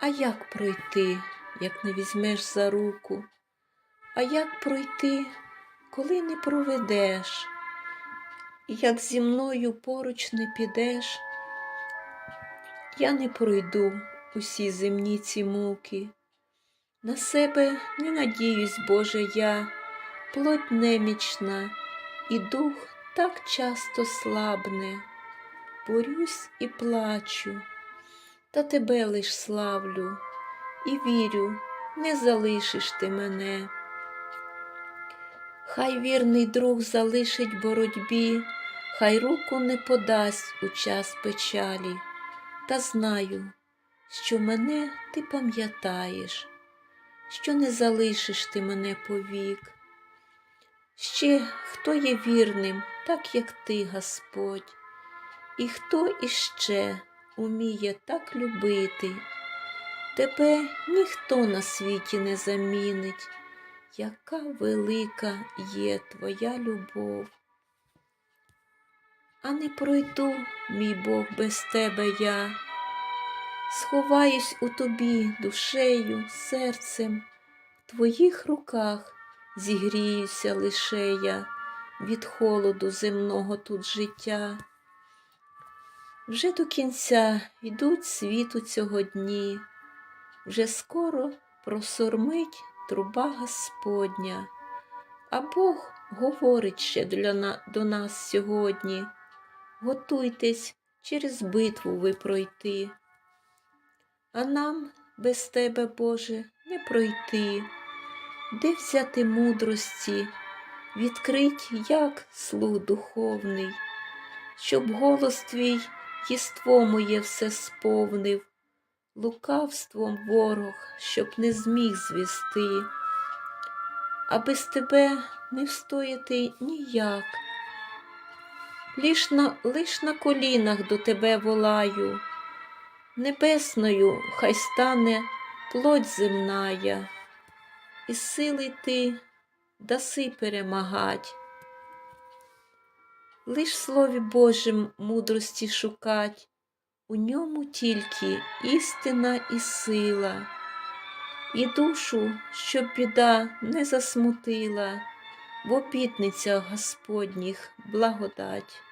А як пройти, як не візьмеш за руку? А як пройти, коли не проведеш? І Як зі мною поруч не підеш, я не пройду усі земні ці муки. На себе не надіюсь, Боже, я, плоть немічна, і дух так часто слабне, борюсь і плачу, та тебе лиш славлю, і вірю, не залишиш ти мене. Хай вірний друг залишить боротьбі, хай руку не подасть у час печалі, та знаю, що мене ти пам'ятаєш, що не залишиш ти мене повік. Ще хто є вірним, так як ти, Господь, і хто іще уміє так любити, тебе ніхто на світі не замінить, яка велика є твоя любов. А не пройду, мій Бог, без тебе я, сховаюсь у тобі душею, серцем, в твоїх руках зігріюся лише я від холоду земного тут життя. Вже до кінця йдуть світу цього дні, вже скоро просормить труба Господня, а Бог говорить ще для до нас сьогодні. Готуйтесь через битву ви пройти, а нам без тебе, Боже, не пройти, де взяти мудрості, відкрить як слух духовний, щоб голос твій єство моє все сповнив, лукавством ворог, щоб не зміг звісти, а без тебе не встояти ніяк. Лиш на, лиш на колінах до тебе волаю, небесною хай стане плоть земная, і сили ти даси перемагать. Лиш Слові Божим мудрості шукать, у ньому тільки істина і сила, і душу, щоб біда не засмутила, в обітницях Господніх благодать.